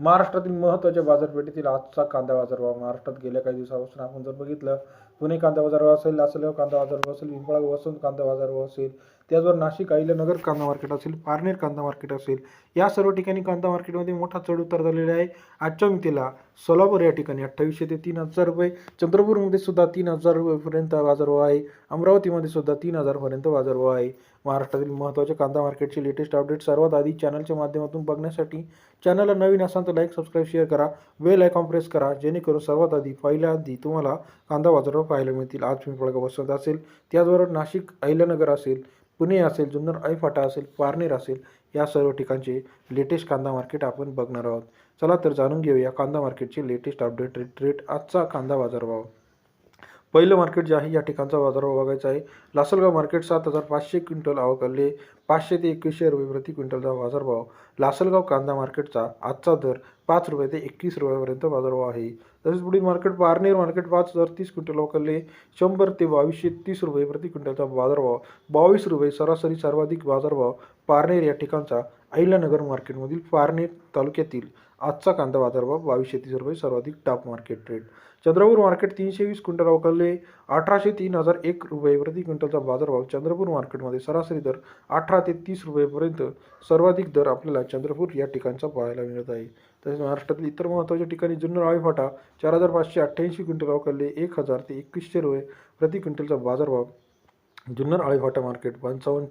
महाराष्ट्रातील महत्त्वाच्या बाजारपेठेतील आजचा कांदा बाजारभाव. महाराष्ट्रात गेल्या काही दिवसापासून आपण जर बघितलं पुणे कांदा बाजारभाव असेल लासलगाव कांदा बाजारभाव असेल पिंपळा वसंत कांदा बाजारभाव असेल त्याचबरोबर नाशिक अहिल्यानगर कांदा मार्केट असेल पारनेर कांदा मार्केट असेल या सर्व ठिकाणी कांदा मार्केटमध्ये मोठा चढ उतार झालेला आहे. आजच्या मितीला सोलापूर या ठिकाणी अठ्ठावीसशे ते तीन हजार रुपये चंद्रपूरमध्ये सुद्धा तीन हजार रुपयेपर्यंत बाजारभाव आहे. अमरावतीमध्ये सुद्धा तीन हजारपर्यंत बाजारभाव आहे. महाराष्ट्रातील महत्त्वाच्या कांदा मार्केटचे लेटेस्ट अपडेट सर्वात आधी चॅनलच्या माध्यमातून बघण्यासाठी चॅनलला नवीन असाल तर लाईक सबस्क्राईब शेअर करा. वेल आयकॉन प्रेस करा जेणेकरून सर्वात आधी पहिल्या आधी तुम्हाला कांदा बाजारभाव पाहायला मिळतील. आज पिंपळगाव वसंत असेल. त्याचबरोबर नाशिक अहिल्यानगर असेल पुणे असेल जुन्नर ऐफाटा असेल पारनेर असेल या सर्व ठिकाणचे लेटेस्ट कांदा मार्केट आपण बघणार आहोत. चला तर जाणून घेऊया कांदा मार्केटचे लेटेस्ट अपडेट रेट रेट आजचा कांदा बाजारभाव. पहिलं मार्केट जे आहे या ठिकाणचा बाजारभाव बघायचा आहे. लासलगाव मार्केट सात हजार पाचशे क्विंटल आवकले पाचशे ते एकवीसशे रुपये प्रति क्विंटलचा बाजारभाव. लासलगाव कांदा मार्केटचा आजचा दर पाच रुपये ते एकवीस रुपयापर्यंत बाजारभाव आहे. तसेच पुढील मार्केट पारनेर मार्केट पाच हजार तीस क्विंटल अवकलले शंभर ते बावीसशे तीस रुपये प्रति क्विंटलचा बाजारभाव. बावीस रुपये सरासरी सर्वाधिक बाजारभाव पारनेर या ठिकाणचा अहिल्यानगर मार्केटमधील पारनेर तालुक्यातील आजचा कांदा बाजारभाव बावीसशे तीस रुपये सर्वाधिक top market rate. Chandrapur market तीनशे वीस क्विंटल अवकलले अठराशे तीन हजार एक रुपये प्रति क्विंटलचा बाजारभाव. चंद्रपूर मार्केटमध्ये सरासरी दर अठरा ते तीस रुपयेपर्यंत सर्वाधिक दर आपल्याला चंद्रपूर या ठिकाणचा पाहायला मिळत आहे. तसेच महाराष्ट्रातील इतर महत्त्वाच्या ठिकाणी जुन्नर आळीफाटा चार हजार पाचशे अठ्ठ्याऐंशी क्विंटल अवकलले एक हजार ते एकवीसशे रुपये प्रति क्विंटलचा बाजारभाव जुन्नर आळीफाटा मार्केट पंचावन्न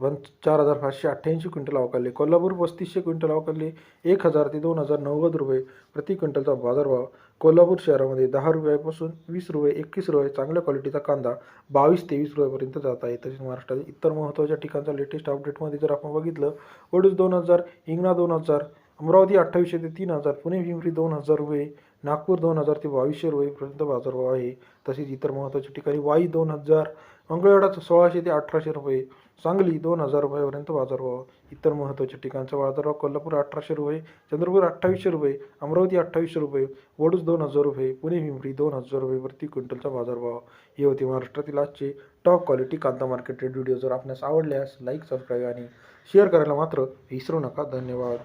वन चार हजार पाचशे अठ्ठ्याऐंशी क्विंटल अवकालले कोल्हापूर पस्तीसशे क्विंटल अवकालले एक हजार ते दोन हजार नव्वद रुपये प्रति क्विंटलचा बाजारभाव. कोल्हापूर शहरामध्ये दहा रुपयापासून वीस रुपये एकवीस रुपये चांगल्या क्वालिटीचा कांदा बावीस तेवीस रुपयापर्यंत जात आहे. तसेच महाराष्ट्रातील इतर महत्त्वाच्या ठिकाणचा लेटेस्ट अपडेटमध्ये जर आपण बघितलं वडूज दोन हजार हिंगणा दोन हजार अमरावती अठ्ठावीसशे ते तीन हजार पुणे पिंपरी दोन हजार रुपये नागपूर दोन हजार ते बावीसशे रुपयेपर्यंत बाजारभाव आहे. तसेच इतर महत्त्वाच्या ठिकाणी वाई दोन हजार मंगळवेढा सोळाशे ते अठराशे रुपये सांगली दोन हजार रुपयापर्यंत बाजारभाव इतर महत्त्वाच्या ठिकाणचा बाजारभाव कोल्हापूर अठराशे रुपये चंद्रपूर अठ्ठावीसशे रुपये अमरावती अठ्ठावीसशे रुपये वडूस दोन हजार रुपये पुणे पिंपरी दोन हजार रुपये प्रति क्विंटलचा बाजारभाव हे होते महाराष्ट्रातील आजचे टॉप क्वालिटी कांदा मार्केट रेट व्हिडिओ जर आपल्यास आवडल्यास लाईक सबस्क्राईब आणि शेअर करायला मात्र विसरू नका. धन्यवाद.